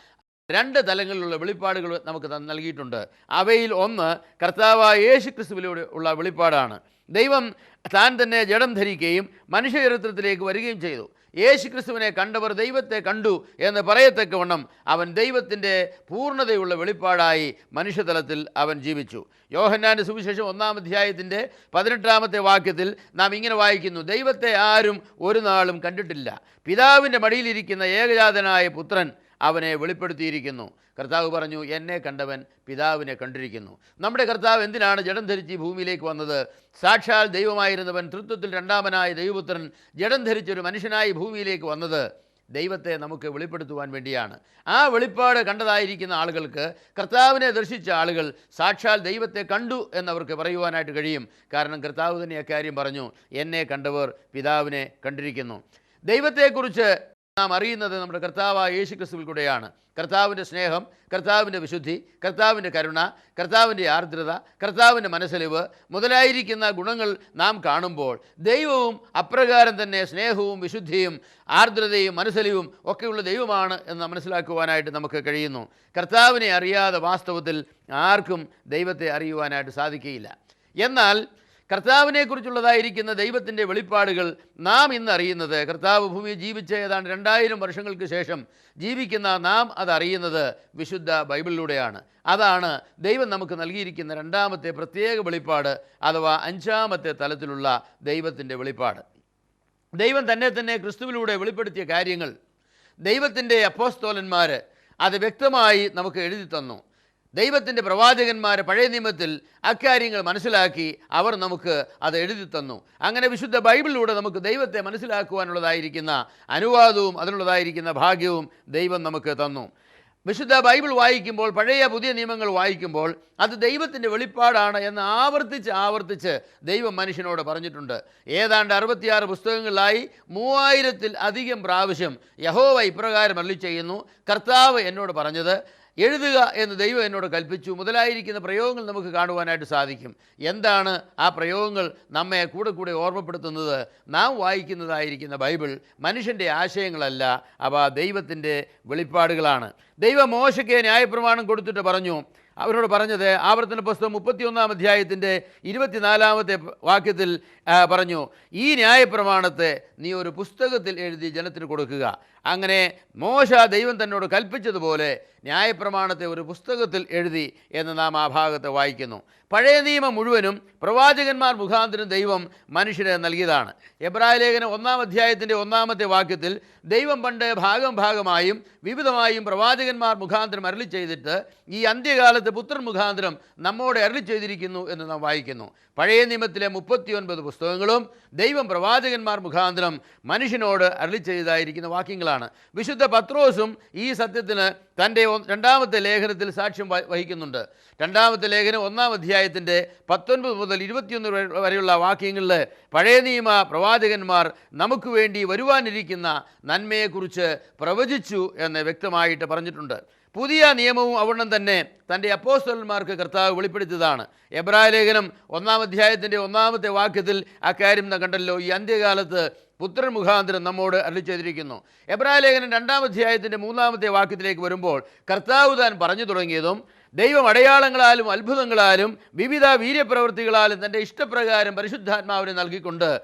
രണ്ട് തലങ്ങളിലുള്ള വെളിപ്പാടുകൾ നമുക്ക് നൽകിയിട്ടുണ്ട്. അവയിൽ ഒന്ന് കർത്താവായ യേശു ക്രിസ്തുവിലൂടെ ഉള്ള വെളിപ്പാടാണ്. ദൈവം താൻ തന്നെ ജഡം ധരിക്കുകയും മനുഷ്യചരിത്രത്തിലേക്ക് വരികയും ചെയ്തു. യേശു ക്രിസ്തുവിനെ കണ്ടവർ ദൈവത്തെ കണ്ടു എന്ന് പറയത്തക്കവണ്ണം അവൻ ദൈവത്തിന്റെ പൂർണതയുള്ള വെളിപ്പാടായി മനുഷ്യതലത്തിൽ അവൻ ജീവിച്ചു. യോഹന്നാന്റെ സുവിശേഷം ഒന്നാം അധ്യായത്തിന്റെ പതിനെട്ടാമത്തെ വാക്യത്തിൽ നാം ഇങ്ങനെ വായിക്കുന്നു ദൈവത്തെ ആരും ഒരു നാളും കണ്ടിട്ടില്ല. പിതാവിന്റെ മടിയിലിരിക്കുന്ന ഏകജാതനായ പുത്രൻ അവനെ വെളിപ്പെടുത്തിയിരിക്കുന്നു. കർത്താവ് പറഞ്ഞു എന്നെ കണ്ടവൻ പിതാവിനെ കണ്ടിരിക്കുന്നു. നമ്മുടെ കർത്താവ് എന്തിനാണ് ജഡം ധരിച്ച് ഭൂമിയിലേക്ക് വന്നത്? സാക്ഷാൽ ദൈവമായിരുന്നവൻ തൃത്വത്തിൽ രണ്ടാമനായ ദൈവപുത്രൻ ജഡം ധരിച്ചൊരു മനുഷ്യനായി ഭൂമിയിലേക്ക് വന്നത് ദൈവത്തെ നമുക്ക് വെളിപ്പെടുത്തുവാൻ വേണ്ടിയാണ്. ആ വെളിപ്പാട് കണ്ടതായിരിക്കുന്ന ആളുകൾക്ക് കർത്താവിനെ ദർശിച്ച ആളുകൾ സാക്ഷാൽ ദൈവത്തെ കണ്ടു എന്നവർക്ക് പറയുവാനായിട്ട് കഴിയും. കാരണം കർത്താവ് തന്നെ അക്കാര്യം പറഞ്ഞു എന്നെ കണ്ടവർ പിതാവിനെ കണ്ടിരിക്കുന്നു. ദൈവത്തെക്കുറിച്ച് നാം അറിയുന്നത് നമ്മുടെ കർത്താവായ യേശു ക്രിസ്തുവിൽ കൂടെയാണ്. കർത്താവിന്റെ സ്നേഹം കർത്താവിന്റെ വിശുദ്ധി കർത്താവിന്റെ കരുണ കർത്താവിന്റെ ആർദ്രത കർത്താവിന്റെ മനസ്സലിവ് മുതലായിരിക്കുന്ന ഗുണങ്ങൾ നാം കാണുമ്പോൾ ദൈവവും അപ്രകാരം തന്നെ സ്നേഹവും വിശുദ്ധിയും ആർദ്രതയും മനസ്സലിവും ഒക്കെയുള്ള ദൈവമാണ് എന്ന് മനസ്സിലാക്കുവാനായിട്ട് നമുക്ക് കഴിയുന്നു. കർത്താവിനെ അറിയാതെ വാസ്തവത്തിൽ ആർക്കും ദൈവത്തെ അറിയുവാനായിട്ട് സാധിക്കുകയില്ല. എന്നാൽ കർത്താവിനെക്കുറിച്ചുള്ളതായിരിക്കുന്ന ദൈവത്തിന്റെ വെളിപ്പാടുകൾ നാം ഇന്ന് അറിയുന്നത്. കർത്താവ് ഭൂമി ജീവിച്ച ഏതാണ്ട് രണ്ടായിരം വർഷങ്ങൾക്ക് ശേഷം ജീവിക്കുന്ന നാം അതറിയുന്നത് വിശുദ്ധ ബൈബിളിലൂടെയാണ്. അതാണ് ദൈവം നമുക്ക് നൽകിയിരിക്കുന്ന രണ്ടാമത്തെ പ്രത്യേക വെളിപ്പാട് അഥവാ അഞ്ചാമത്തെ തലത്തിലുള്ള ദൈവത്തിന്റെ വെളിപ്പാട്. ദൈവം തന്നെ തന്നെ ക്രിസ്തുവിലൂടെ വെളിപ്പെടുത്തിയ കാര്യങ്ങൾ ദൈവത്തിന്റെ അപ്പോസ്തോലന്മാർ അത് വ്യക്തമായി നമുക്ക് എഴുതി തന്നു. ദൈവത്തിന്റെ പ്രവാചകന്മാർ പഴയ നിയമത്തിൽ അക്കാര്യങ്ങൾ മനസ്സിലാക്കി അവർ നമുക്ക് അത് എഴുതി തന്നു. അങ്ങനെ വിശുദ്ധ ബൈബിളിലൂടെ നമുക്ക് ദൈവത്തെ മനസ്സിലാക്കുവാനുള്ളതായിരിക്കുന്ന അനുവാദവും അതിനുള്ളതായിരിക്കുന്ന ഭാഗ്യവും ദൈവം നമുക്ക് തന്നു. വിശുദ്ധ ബൈബിൾ വായിക്കുമ്പോൾ പഴയ പുതിയ നിയമങ്ങൾ വായിക്കുമ്പോൾ അത് ദൈവത്തിന്റെ വെളിപ്പാടാണ് എന്ന് ആവർത്തിച്ച് ആവർത്തിച്ച് ദൈവം മനുഷ്യനോട് പറഞ്ഞിട്ടുണ്ട്. ഏതാണ്ട് അറുപത്തിയാറ് പുസ്തകങ്ങളിലായി മൂവായിരത്തിൽ അധികം പ്രാവശ്യം യഹോവ ഇപ്രകാരം അള്ളി ചെയ്യുന്നു കർത്താവ് എന്നോട് പറഞ്ഞത് എഴുതുക എന്ന് ദൈവം എന്നോട് കൽപ്പിച്ചു. മുതലായിരിക്കുന്ന പ്രയോഗങ്ങൾ നമുക്ക് കാണുവാനായിട്ട് സാധിക്കും. എന്താണ് ആ പ്രയോഗങ്ങൾ നമ്മെ കൂടെ കൂടെ ഓർമ്മപ്പെടുത്തുന്നത്? നാം വായിക്കുന്നതായിരിക്കുന്ന ബൈബിൾ മനുഷ്യന്റെ ആശയങ്ങളല്ല അവ ദൈവത്തിന്റെ വെളിപ്പാടുകളാണ്. ദൈവം മോശയ്ക്ക് ന്യായപ്രമാണം കൊടുത്തിട്ട് പറഞ്ഞു. അവരോട് പറഞ്ഞത് ആവർത്തന പുസ്തകം മുപ്പത്തിയൊന്നാം അധ്യായത്തിന്റെ ഇരുപത്തിനാലാമത്തെ വാക്യത്തിൽ പറഞ്ഞു ഈ ന്യായപ്രമാണത്തെ നീ ഒരു പുസ്തകത്തിൽ എഴുതി ജനത്തിന് കൊടുക്കുക. അങ്ങനെ മോശ ദൈവം തന്നോട് കൽപ്പിച്ചതുപോലെ ന്യായപ്രമാണത്തെ ഒരു പുസ്തകത്തിൽ എഴുതി എന്ന് നാം ആ ഭാഗത്ത് വായിക്കുന്നു. പഴയ നിയമം മുഴുവനും പ്രവാചകന്മാർ മുഖാന്തരം ദൈവം മനുഷ്യരെ നൽകിയതാണ്. എബ്രായ ലേഖനം ഒന്നാം അധ്യായത്തിന്റെ ഒന്നാമത്തെ വാക്യത്തിൽ ദൈവം പണ്ട് ഭാഗം ഭാഗമായും വിവിധമായും പ്രവാചകന്മാർ മുഖാന്തരം അരളി ചെയ്തിട്ട് ഈ അന്ത്യകാലത്ത് പുത്രൻ മുഖാന്തരം നമ്മോട് അരളി ചെയ്തിരിക്കുന്നു എന്ന് നാം വായിക്കുന്നു. പഴയ നിയമത്തിലെ മുപ്പത്തിയൊൻപത് പുസ്തകങ്ങളും ദൈവം പ്രവാചകന്മാർ മുഖാന്തരം മനുഷ്യനോട് അരളി വാക്യങ്ങളാണ്. വിശുദ്ധ പത്രോസും ഈ സത്യത്തിന് തന്റെ രണ്ടാമത്തെ ലേഖനത്തിൽ സാക്ഷ്യം വഹിക്കുന്നുണ്ട്. രണ്ടാമത്തെ ലേഖനം ഒന്നാം അധ്യായത്തിന്റെ പത്തൊൻപത് മുതൽ ഇരുപത്തിയൊന്ന് വരെ- വരെയുള്ള വാക്യങ്ങളിൽ പഴയ നിയമ പ്രവാചകന്മാർ നമുക്ക് വേണ്ടി വരുവാനിരിക്കുന്ന നന്മയെക്കുറിച്ച് പ്രവചിച്ചു എന്ന് വ്യക്തമായിട്ട് പറഞ്ഞിട്ടുണ്ട്. പുതിയ നിയമവും അവിടം തന്നെ തന്റെ അപ്പോസ്റ്റലന്മാർക്ക് കർത്താവ് വെളിപ്പെടുത്തിയതാണ്. എബ്രായ ലേഖനം ഒന്നാം അധ്യായത്തിന്റെ ഒന്നാമത്തെ വാക്യത്തിൽ അക്കാര്യം കണ്ടല്ലോ. ഈ അന്ത്യകാലത്ത് പുത്രൻ മുഖാന്തരം നമ്മോട് അരളി ചെയ്തിരിക്കുന്നു. എബ്രായ ലേഖനം രണ്ടാം അധ്യായത്തിന്റെ മൂന്നാമത്തെ വാക്യത്തിലേക്ക് വരുമ്പോൾ കർത്താവ് താൻ പറഞ്ഞു തുടങ്ങിയതും ദൈവം അടയാളങ്ങളാലും അത്ഭുതങ്ങളാലും വിവിധ വീര്യപ്രവൃത്തികളാലും തന്റെ ഇഷ്ടപ്രകാരം പരിശുദ്ധാത്മാവിനെ നൽകിക്കൊണ്ട്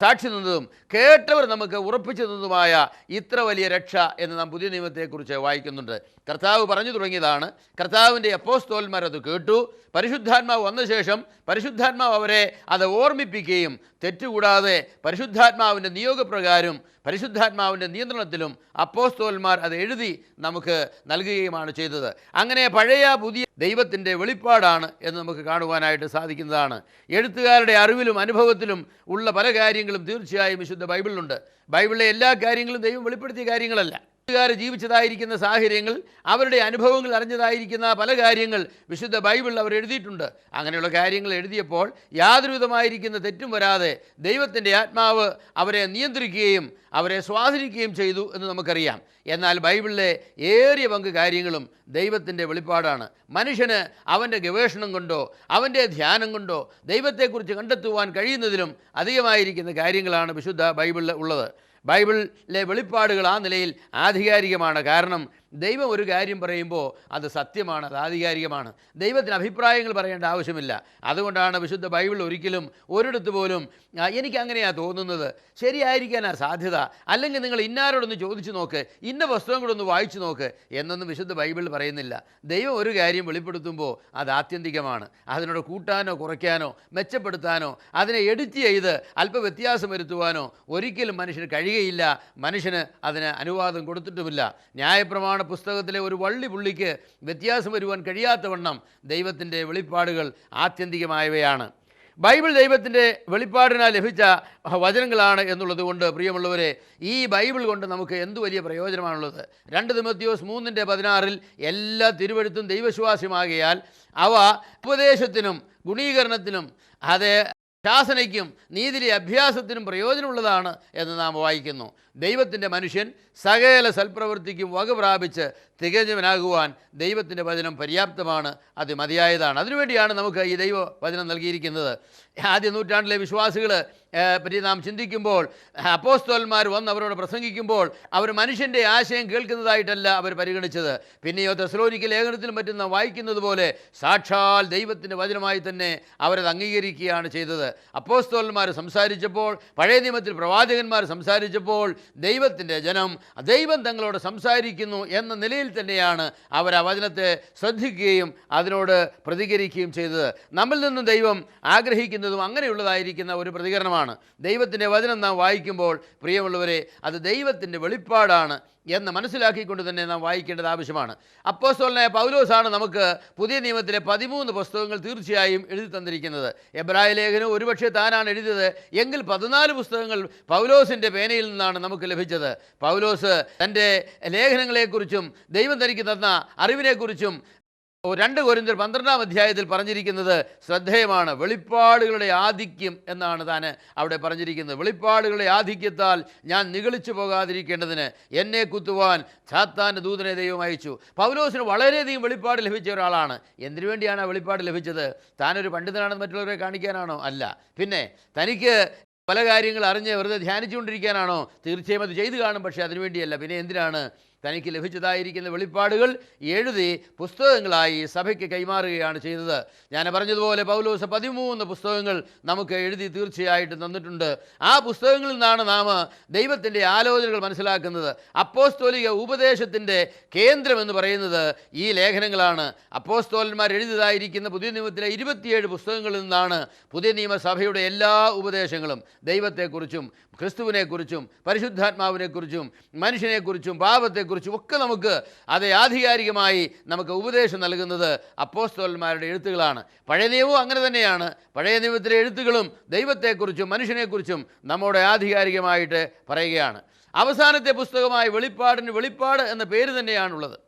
സാക്ഷി നിന്നതും കേട്ടവർ നമുക്ക് ഉറപ്പിച്ചു നിന്നതുമായ ഇത്ര വലിയ രക്ഷ എന്ന് നാം പുതിയ നിയമത്തെക്കുറിച്ച് വായിക്കുന്നുണ്ട്. കർത്താവ് പറഞ്ഞു തുടങ്ങിയതാണ് കർത്താവിന്റെ അപ്പോസ്തോന്മാർ അത് കേട്ടു പരിശുദ്ധാത്മാവ് വന്ന ശേഷം പരിശുദ്ധാത്മാവ് അവരെ അത് ഓർമ്മിപ്പിക്കുകയും തെറ്റുകൂടാതെ പരിശുദ്ധാത്മാവിന്റെ നിയോഗപ്രകാരം പരിശുദ്ധാത്മാവിന്റെ നിയന്ത്രണത്തിലും അപ്പോസ്തോന്മാർ അത് എഴുതി നമുക്ക് നൽകുകയുമാണ് ചെയ്തത്. അങ്ങനെ പഴയ പുതിയ ദൈവത്തിന്റെ വെളിപ്പാടാണ് എന്ന് നമുക്ക് കാണുവാനായിട്ട് സാധിക്കുന്നതാണ്. എഴുത്തുകാരുടെ അറിവിലും അനുഭവത്തിലും ഉള്ള പല കാര്യങ്ങളും തീർച്ചയായും വിശുദ്ധ ബൈബിളിലുണ്ട്. ബൈബിളിലെ എല്ലാ കാര്യങ്ങളും ദൈവം വെളിപ്പെടുത്തിയ കാര്യങ്ങളല്ല. എഴുത്തുകാർ ജീവിച്ചതായിരിക്കുന്ന സാഹചര്യങ്ങൾ അവരുടെ അനുഭവങ്ങൾ അറിഞ്ഞതായിരിക്കുന്ന പല കാര്യങ്ങൾ വിശുദ്ധ ബൈബിളിൽ അവർ എഴുതിയിട്ടുണ്ട്. അങ്ങനെയുള്ള കാര്യങ്ങൾ എഴുതിയപ്പോൾ യാതൊരുവിധമായിരിക്കുന്ന തെറ്റും വരാതെ ദൈവത്തിന്റെ ആത്മാവ് അവരെ നിയന്ത്രിക്കുകയും അവരെ സ്വാധീനിക്കുകയും ചെയ്തു എന്ന് നമുക്കറിയാം. എന്നാൽ ബൈബിളിലെ ഏറിയ പങ്ക് കാര്യങ്ങളും ദൈവത്തിന്റെ വെളിപ്പാടാണ്. മനുഷ്യന് അവന്റെ ഗവേഷണം കൊണ്ടോ അവന്റെ ധ്യാനം കൊണ്ടോ ദൈവത്തെക്കുറിച്ച് കണ്ടെത്തുവാൻ കഴിയുന്നതിലും അധികമായിരിക്കുന്ന കാര്യങ്ങളാണ് വിശുദ്ധ ബൈബിളിൽ ഉള്ളത്. ബൈബിളിലെ വെളിപ്പാടുകൾ ആ നിലയിൽ ആധികാരികമാണ്. കാരണം ദൈവം ഒരു കാര്യം പറയുമ്പോൾ അത് സത്യമാണ് അത് ആധികാരികമാണ്. ദൈവത്തിന് അഭിപ്രായങ്ങൾ പറയേണ്ട ആവശ്യമില്ല. അതുകൊണ്ടാണ് വിശുദ്ധ ബൈബിൾ ഒരിക്കലും ഒരിടത്ത് പോലും "ആ, എനിക്ക് അങ്ങനെയാണ് തോന്നുന്നത്. ശരിയായിരിക്കാനാ സാധ്യത. അല്ലെങ്കിൽ നിങ്ങൾ ഇന്നാരോടൊന്ന് ചോദിച്ചു നോക്ക് ഇന്ന പുസ്തകം കൂടെ ഒന്ന് വായിച്ചു നോക്ക് എന്നൊന്നും വിശുദ്ധ ബൈബിൾ പറയുന്നില്ല. ദൈവം ഒരു കാര്യം വെളിപ്പെടുത്തുമ്പോൾ അത് ആത്യന്തികമാണ്. അതിനോട് കൂട്ടാനോ കുറയ്ക്കാനോ മെച്ചപ്പെടുത്താനോ അതിനെ എഡിറ്റ് ചെയ്ത് അല്പ വ്യത്യാസം വരുത്തുവാനോ ഒരിക്കലും മനുഷ്യന് കഴിയുകയില്ല. മനുഷ്യന് അതിന് അനുവാദം കൊടുത്തിട്ടുമില്ല. ന്യായപ്രമാണ പുസ്തകത്തിലെ ഒരു വള്ളി പുള്ളിക്ക് വ്യത്യാസം വരുവാൻ കഴിയാത്തവണ്ണം ദൈവത്തിന്റെ വെളിപ്പാടുകൾ ആത്യന്തികമായവയാണ്. ബൈബിൾ ദൈവത്തിന്റെ വെളിപ്പാടിനാൽ ലഭിച്ച വചനങ്ങളാണ് എന്നുള്ളത് കൊണ്ട് പ്രിയമുള്ളവരെ ഈ ബൈബിൾ കൊണ്ട് നമുക്ക് എന്ത് വലിയ പ്രയോജനമാണുള്ളത്? രണ്ട് തിമത്യോസ് മൂന്നിന്റെ പതിനാറിൽ എല്ലാ തിരുവഴുത്തും ദൈവശ്വാസ്യമാകിയാൽ അവ ഉപദേശത്തിനും ഗുണീകരണത്തിനും അത് ശാസനയ്ക്കും നീതിയിലെ അഭ്യാസത്തിനും പ്രയോജനമുള്ളതാണ് എന്ന് നാം വായിക്കുന്നു. ദൈവത്തിന്റെ മനുഷ്യൻ സകല സൽപ്രവൃത്തിക്കും വക പ്രാപിച്ച് തികഞ്ഞവനാകുവാൻ ദൈവത്തിന്റെ വചനം പര്യാപ്തമാണ് അത് മതിയായതാണ്. അതിനുവേണ്ടിയാണ് നമുക്ക് ഈ ദൈവ വചനം നൽകിയിരിക്കുന്നത്. ആദ്യ നൂറ്റാണ്ടിലെ വിശ്വാസികൾ പറ്റി നാം ചിന്തിക്കുമ്പോൾ അപ്പോസ്തോന്മാർ വന്ന് അവരോട് പ്രസംഗിക്കുമ്പോൾ അവർ മനുഷ്യന്റെ ആശയം കേൾക്കുന്നതായിട്ടല്ല അവർ പരിഗണിച്ചത്. പിന്നെയോ തെസ്ലോനിക്ക് ലേഖനത്തിലും പറ്റുന്ന വായിക്കുന്നത് പോലെ സാക്ഷാൽ ദൈവത്തിന്റെ വചനമായി തന്നെ അവരത് അംഗീകരിക്കുകയാണ് ചെയ്തത്. അപ്പോസ്തോന്മാർ സംസാരിച്ചപ്പോൾ പഴയ നിയമത്തിൽ പ്രവാചകന്മാർ സംസാരിച്ചപ്പോൾ ദൈവത്തിന്റെ ജനം ദൈവം തങ്ങളോട് സംസാരിക്കുന്നു എന്ന നിലയിൽ തന്നെയാണ് അവർ ആ വചനത്തെ ശ്രദ്ധിക്കുകയും അതിനോട് പ്രതികരിക്കുകയും ചെയ്തത്. നമ്മിൽ നിന്നും ദൈവം ആഗ്രഹിക്കുന്നതും അങ്ങനെയുള്ളതായിരിക്കുന്ന ഒരു പ്രതികരണമാണ്. ദൈവത്തിന്റെ വചനം നാം വായിക്കുമ്പോൾ പ്രിയമുള്ളവരെ അത് ദൈവത്തിന്റെ വെളിപ്പാടാണ് എന്ന് മനസ്സിലാക്കിക്കൊണ്ട് തന്നെ നാം വായിക്കേണ്ടത് ആവശ്യമാണ്. അപ്പോസ്തലനായ പൗലോസാണ് നമുക്ക് പുതിയ നിയമത്തിലെ പതിമൂന്ന് പുസ്തകങ്ങൾ തീർച്ചയായും എഴുതി തന്നിരിക്കുന്നത്. എബ്രായ ലേഖനം ഒരുപക്ഷെ താനാണ് എഴുതിയത്. എങ്കിൽ പതിനാല് പുസ്തകങ്ങൾ പൗലോസിന്റെ പേനയിൽ നിന്നാണ് നമുക്ക് ലഭിച്ചത്. പൗലോസ് തന്റെ ലേഖനങ്ങളെക്കുറിച്ചും ദൈവം തനിക്ക് തന്ന അറിവിനെക്കുറിച്ചും രണ്ട് കൊരിന്തർ പന്ത്രണ്ടാം അധ്യായത്തിൽ പറഞ്ഞിരിക്കുന്നത് ശ്രദ്ധേയമാണ്. വെളിപ്പാടുകളുടെ ആധിക്യം എന്നാണ് താൻ അവിടെ പറഞ്ഞിരിക്കുന്നത്. വെളിപ്പാടുകളുടെ ആധിക്യത്താൽ ഞാൻ നിഗളിച്ചു പോകാതിരിക്കേണ്ടതിന് എന്നെ കുത്തുവാൻ സാത്താന്റെ ദൂതനെ ദൈവം അയച്ചു. പൗലോസിന് വളരെയധികം വെളിപ്പാട് ലഭിച്ച ഒരാളാണ്. എന്തിനു വേണ്ടിയാണ് ആ വെളിപ്പാട് ലഭിച്ചത്? താനൊരു പണ്ഡിതനാണെന്ന് മറ്റുള്ളവരെ കാണിക്കാനാണോ? അല്ല. പിന്നെ തനിക്ക് പല കാര്യങ്ങൾ അറിഞ്ഞ് വെറുതെ ധ്യാനിച്ചുകൊണ്ടിരിക്കാനാണോ? തീർച്ചയായും അത് ചെയ്തു കാണും പക്ഷേ അതിനുവേണ്ടിയല്ല പിന്നെ എന്തിനാണ് തനിക്ക് ലഭിച്ചതായിരിക്കുന്ന വെളിപ്പാടുകൾ എഴുതി പുസ്തകങ്ങളായി സഭയ്ക്ക് കൈമാറുകയാണ് ചെയ്തത്. ഞാൻ പറഞ്ഞതുപോലെ പൗലോസ് പതിമൂന്ന് പുസ്തകങ്ങൾ നമുക്ക് എഴുതി തീർച്ചയായിട്ടും തന്നിട്ടുണ്ട്. ആ പുസ്തകങ്ങളിൽ നിന്നാണ് നാം ദൈവത്തിന്റെ ആലോചനകൾ മനസ്സിലാക്കുന്നത്. അപ്പോസ്തോലിക ഉപദേശത്തിന്റെ കേന്ദ്രം എന്ന് പറയുന്നത് ഈ ലേഖനങ്ങളാണ്. അപ്പോസ്തോലന്മാർ എഴുതിയതായിരിക്കുന്ന പുതിയ നിയമത്തിലെ ഇരുപത്തിയേഴ് പുസ്തകങ്ങളിൽ നിന്നാണ് പുതിയ നിയമസഭയുടെ എല്ലാ ഉപദേശങ്ങളും. ദൈവത്തെക്കുറിച്ചും ക്രിസ്തുവിനെക്കുറിച്ചും പരിശുദ്ധാത്മാവിനെക്കുറിച്ചും മനുഷ്യനെക്കുറിച്ചും പാപത്തെക്കുറിച്ചും ഒക്കെ നമുക്ക് അത് ആധികാരികമായി നമുക്ക് ഉപദേശം നൽകുന്നത് അപ്പോസ്തോലന്മാരുടെ എഴുത്തുകളാണ്. പഴയ നിയമവും അങ്ങനെ തന്നെയാണ്. പഴയ നിയമത്തിലെ എഴുത്തുകളും ദൈവത്തെക്കുറിച്ചും മനുഷ്യനെക്കുറിച്ചും നമ്മോട് ആധികാരികമായിട്ട് പറയുകയാണ്. അവസാനത്തെ പുസ്തകമായ വെളിപ്പാടിന് വെളിപ്പാട് എന്ന പേര് തന്നെയാണുള്ളത്.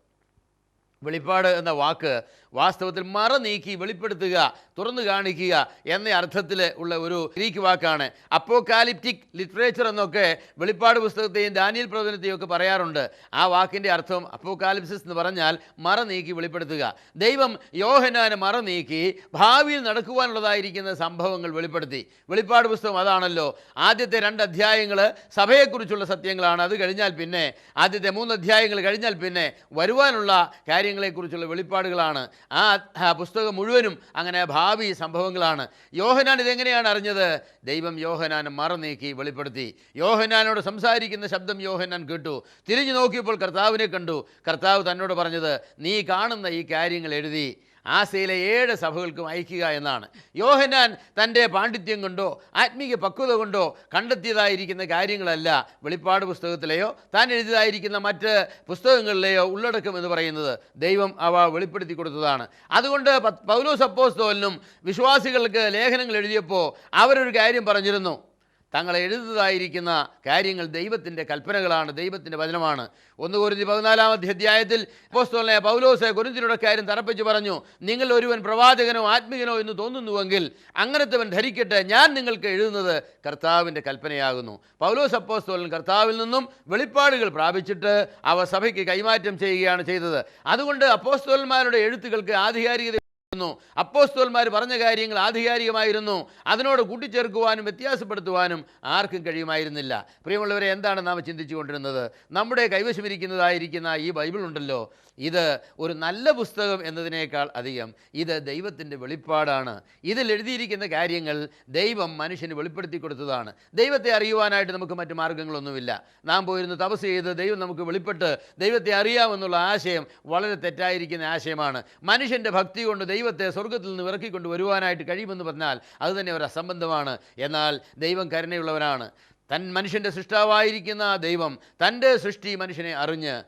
വെളിപ്പാട് എന്ന വാക്ക് വാസ്തവത്തിൽ മറ നീക്കി വെളിപ്പെടുത്തുക തുറന്നു കാണിക്കുക എന്ന അർത്ഥത്തിൽ ഉള്ള ഒരു ഗ്രീക്ക് വാക്കാണ്. അപ്പോകാലിപ്റ്റിക് ലിറ്ററേച്ചർ എന്നൊക്കെ വെളിപ്പാട് പുസ്തകത്തെയും ദാനിയൽ പ്രവചനത്തെയും ഒക്കെ പറയാറുണ്ട്. ആ വാക്കിന്റെ അർത്ഥം അപ്പോകാലിപ്സിസ് എന്ന് പറഞ്ഞാൽ മറ നീക്കി വെളിപ്പെടുത്തുക. ദൈവം യോഹനാന് മറ നീക്കി ഭാവിയിൽ നടക്കുവാനുള്ളതായിരിക്കുന്ന സംഭവങ്ങൾ വെളിപ്പെടുത്തി. വെളിപ്പാട് പുസ്തകം അതാണല്ലോ ആദ്യത്തെ രണ്ട് അധ്യായങ്ങൾ സഭയെക്കുറിച്ചുള്ള സത്യങ്ങളാണ്. അത് കഴിഞ്ഞാൽ പിന്നെ ആദ്യത്തെ മൂന്ന് അധ്യായങ്ങൾ കഴിഞ്ഞാൽ പിന്നെ വരുവാനുള്ള കാര്യങ്ങളെക്കുറിച്ചുള്ള വെളിപ്പാടുകളാണ്. ആ പുസ്തകം മുഴുവനും അങ്ങനെ ഭാവി സംഭവങ്ങളാണ്. യോഹനാൻ ഇതെങ്ങനെയാണ് അറിഞ്ഞത്? ദൈവം യോഹനാൻ മറ നീക്കി വെളിപ്പെടുത്തി. യോഹനാനോട് സംസാരിക്കുന്ന ശബ്ദം യോഹനാൻ കേട്ടു. തിരിഞ്ഞു നോക്കിയപ്പോൾ കർത്താവിനെ കണ്ടു. കർത്താവ് തന്നോട് പറഞ്ഞത് നീ കാണുന്ന ഈ കാര്യങ്ങൾ എഴുതി. ആസയിലെ ഏഴ് സഭകൾക്കും അയക്കുക എന്നാണ്. യോഹനാൻ തന്റെ പാണ്ഡിത്യം കൊണ്ടോ ആത്മീയ പക്വത കൊണ്ടോ കണ്ടെത്തിയതായിരിക്കുന്ന കാര്യങ്ങളല്ല വെളിപ്പാട് പുസ്തകത്തിലെയോ താൻ എഴുതിയതായിരിക്കുന്ന മറ്റ് പുസ്തകങ്ങളിലെയോ ഉള്ളടക്കം എന്ന് പറയുന്നത് ദൈവം അവ വെളിപ്പെടുത്തി കൊടുത്തതാണ്. അതുകൊണ്ട് പൗലോസ് അപ്പോസ്തോലിനും വിശ്വാസികൾക്ക് ലേഖനങ്ങൾ എഴുതിയപ്പോൾ അവരൊരു കാര്യം പറഞ്ഞിരുന്നു. തങ്ങൾ എഴുതുന്നതായിരിക്കുന്ന കാര്യങ്ങൾ ദൈവത്തിന്റെ കൽപ്പനകളാണ് ദൈവത്തിന്റെ വചനമാണ്. ഒന്ന് കുരുതി പതിനാലാമത്തെ അധ്യായത്തിൽ അപ്പോസ്തലനെ പൗലോസെ കുരുന്തിനോട് കാര്യം തറപ്പിച്ച് പറഞ്ഞു നിങ്ങൾ ഒരുവൻ പ്രവാചകനോ ആത്മികനോ എന്ന് തോന്നുന്നുവെങ്കിൽ അങ്ങനത്തെവൻ ധരിക്കട്ടെ ഞാൻ നിങ്ങൾക്ക് എഴുതുന്നത് കർത്താവിന്റെ കൽപ്പനയാകുന്നു. പൗലോസ് അപ്പോസ്തോലൻ കർത്താവിൽ നിന്നും വെളിപ്പാടുകൾ പ്രാപിച്ചിട്ട് അവ സഭയ്ക്ക് കൈമാറ്റം ചെയ്യുകയാണ് ചെയ്തത്. അതുകൊണ്ട് അപ്പോസ്തോലന്മാരുടെ എഴുത്തുകൾക്ക് ആധികാരികത ന്നു. അപ്പോസ്തോൽമാർ പറഞ്ഞ കാര്യങ്ങൾ ആധികാരികമായിരുന്നു. അതിനോട് കൂട്ടിച്ചേർക്കുവാനും വ്യത്യാസപ്പെടുത്തുവാനും ആർക്കും കഴിയുമായിരുന്നില്ല. പ്രിയമുള്ളവരെ എന്താണ് നാം ചിന്തിച്ചു കൊണ്ടിരുന്നത് നമ്മുടെ കൈവശമിരിക്കുന്നതായിരിക്കുന്ന ഈ ബൈബിൾ ഉണ്ടല്ലോ ഇത് ഒരു നല്ല പുസ്തകം എന്നതിനേക്കാൾ അധികം ഇത് ദൈവത്തിന്റെ വെളിപ്പാടാണ്. ഇതിൽ എഴുതിയിരിക്കുന്ന കാര്യങ്ങൾ ദൈവം മനുഷ്യന് വെളിപ്പെടുത്തി കൊടുത്തതാണ്. ദൈവത്തെ അറിയുവാനായിട്ട് നമുക്ക് മറ്റു മാർഗങ്ങളൊന്നുമില്ല. നാം പോയിരുന്ന് തപസ് ചെയ്ത് ദൈവം നമുക്ക് വെളിപ്പെട്ട് ദൈവത്തെ അറിയാമെന്നുള്ള ആശയം വളരെ തെറ്റായിരിക്കുന്ന ആശയമാണ്. മനുഷ്യന്റെ ഭക്തി കൊണ്ട് ദൈവത്തെ സ്വർഗത്തിൽ നിന്ന് ഇറക്കിക്കൊണ്ട് വരുവാനായിട്ട് കഴിയുമെന്ന് പറഞ്ഞാൽ അത് തന്നെ ഒരു അസംബന്ധമാണ്. എന്നാൽ ദൈവം കരുണയുള്ളവനാണ്. തൻ മനുഷ്യന്റെ സൃഷ്ടാവായിരിക്കുന്ന ദൈവം തന്റെ സൃഷ്ടി മനുഷ്യനെ അറിഞ്ഞ്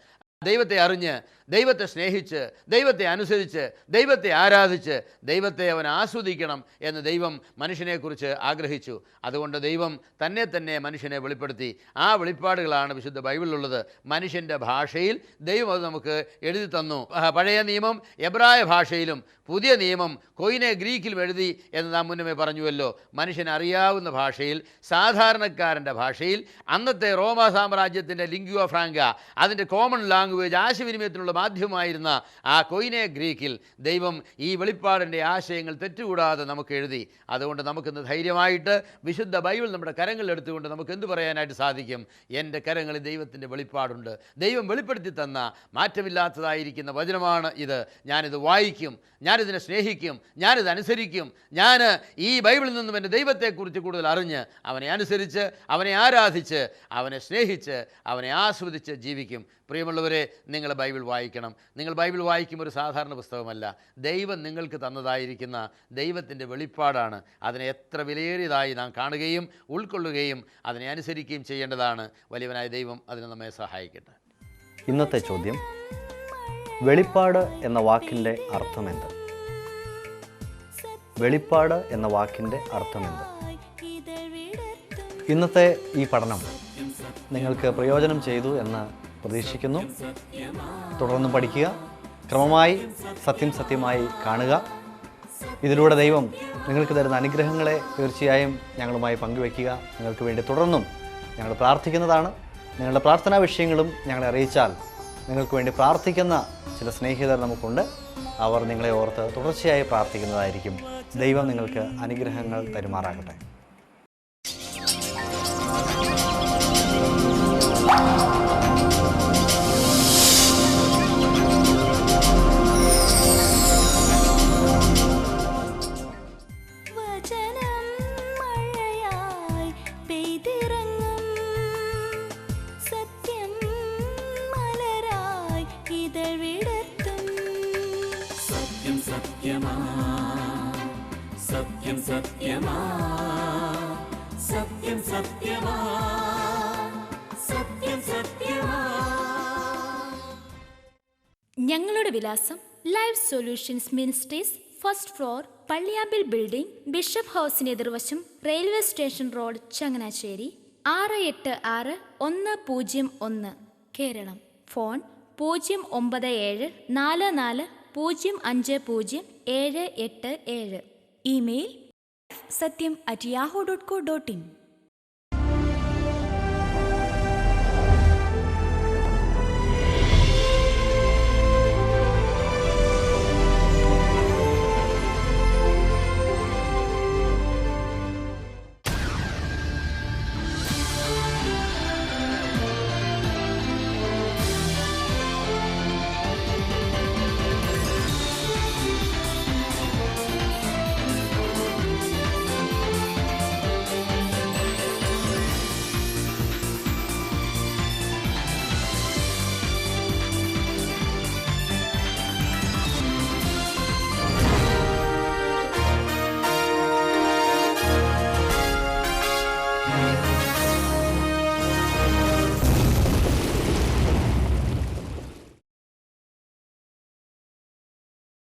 ദൈവത്തെ അറിഞ്ഞ് ദൈവത്തെ സ്നേഹിച്ച് ദൈവത്തെ അനുസരിച്ച് ദൈവത്തെ ആരാധിച്ച് ദൈവത്തെ അവൻ ആസ്വദിക്കണം എന്ന് ദൈവം മനുഷ്യനെക്കുറിച്ച് ആഗ്രഹിച്ചു. അതുകൊണ്ട് ദൈവം തന്നെ തന്നെ മനുഷ്യനെ വെളിപ്പെടുത്തി. ആ വെളിപ്പാടുകളാണ് വിശുദ്ധ ബൈബിളിലുള്ളത്. മനുഷ്യന്റെ ഭാഷയിൽ ദൈവം അത് നമുക്ക് എഴുതി തന്നു. പഴയ നിയമം എബ്രായ ഭാഷയിലും പുതിയ നിയമം കൊയിനെ ഗ്രീക്കിലും എഴുതി എന്ന് നാം മുന്നമേ പറഞ്ഞുവല്ലോ. മനുഷ്യൻ അറിയാവുന്ന ഭാഷയിൽ സാധാരണക്കാരന്റെ ഭാഷയിൽ അന്നത്തെ റോമ സാമ്രാജ്യത്തിന്റെ ലിംഗ്വ ഫ്രാങ്ക അതിന്റെ കോമൺ ലാംഗ്വേജ് ആശയവിനിമയത്തിനുള്ള മാധ്യമമായിരുന്ന ആ കൊയിനെ ഗ്രീക്കിൽ ദൈവം ഈ വെളിപ്പാടിന്റെ ആശയങ്ങൾ തെറ്റുകൂടാതെ നമുക്ക് എഴുതി. അതുകൊണ്ട് നമുക്കിന്ന് ധൈര്യമായിട്ട് വിശുദ്ധ ബൈബിൾ നമ്മുടെ കരങ്ങളിൽ എടുത്തുകൊണ്ട് നമുക്ക് എന്ത് പറയാനായിട്ട് സാധിക്കും? എന്റെ കരങ്ങളിൽ ദൈവത്തിന്റെ വെളിപ്പാടുണ്ട്. ദൈവം വെളിപ്പെടുത്തി തന്ന മാറ്റമില്ലാത്തതായിരിക്കുന്ന വചനമാണ് ഇത്. ഞാനിത് വായിക്കും. ഞാനിതിനെ സ്നേഹിക്കും ഞാനിത് അനുസരിക്കും ഞാൻ ഈ ബൈബിളിൽ നിന്നും എന്റെ ദൈവത്തെക്കുറിച്ച് കൂടുതൽ അറിഞ്ഞ് അവനെ അനുസരിച്ച് അവനെ ആരാധിച്ച് അവനെ സ്നേഹിച്ച് അവനെ ആസ്വദിച്ച് ജീവിക്കും. പ്രിയമുള്ളവരെ നിങ്ങൾ ബൈബിൾ വായിക്കണം. നിങ്ങൾ ബൈബിൾ വായിക്കുമ്പോൾ ഒരു സാധാരണ പുസ്തകമല്ല. ദൈവം നിങ്ങൾക്ക് തന്നതായിരിക്കുന്ന ദൈവത്തിന്റെ വെളിപ്പാടാണ്. അതിനെ എത്ര വിലയേറിയതായി നാം കാണുകയും ഉൾക്കൊള്ളുകയും അതിനെ അനുസരിക്കുകയും ചെയ്യേണ്ടതാണ്. വലിയവനായ ദൈവം അതിനെ നമ്മെ സഹായിക്കട്ടെ. ഇന്നത്തെ ചോദ്യം വെളിപ്പാട് എന്ന വാക്കിന്റെ അർത്ഥമെന്ത്? വെളിപ്പാട് എന്ന വാക്കിന്റെ അർത്ഥമെന്ത്? ഇന്നത്തെ ഈ പഠനം നിങ്ങൾക്ക് പ്രയോജനം ചെയ്തു എന്ന് പ്രതീക്ഷിക്കുന്നു. തുടർന്ന് പഠിക്കുക. ക്രമമായി സത്യം സത്യമായി കാണുക. ഇതിലൂടെ ദൈവം നിങ്ങൾക്ക് തരുന്ന അനുഗ്രഹങ്ങളെ തീർച്ചയായും ഞങ്ങളുമായി പങ്കുവയ്ക്കുക. നിങ്ങൾക്ക് വേണ്ടി തുടർന്നും ഞങ്ങൾ പ്രാർത്ഥിക്കുന്നതാണ്. നിങ്ങളുടെ പ്രാർത്ഥനാ വിഷയങ്ങളും ഞങ്ങളെ അറിയിച്ചാൽ നിങ്ങൾക്ക് വേണ്ടി പ്രാർത്ഥിക്കുന്ന ചില സ്നേഹിതർ നമുക്കുണ്ട്. അവർ നിങ്ങളെ ഓർത്ത് തുടർച്ചയായി പ്രാർത്ഥിക്കുന്നതായിരിക്കും. ദൈവം നിങ്ങൾക്ക് അനുഗ്രഹങ്ങൾ തരുമാറാകട്ടെ. ഞങ്ങളുടെ വിലാസം life solutions ministries first floor Palliyampil building bishop ഹൗസിന് എതിർവശം റെയിൽവേ സ്റ്റേഷൻ റോഡ് ചങ്ങനാശ്ശേരി ആറ് എട്ട് ആറ് ഒന്ന് പൂജ്യം ഒന്ന് കേരളം. ഫോൺ പൂജ്യം ഒമ്പത് ഏഴ് നാല് നാല് പൂജ്യം അഞ്ച് പൂജ്യം ഏഴ് എട്ട് ഏഴ്. Email Satyam at Yahoo dot co dot in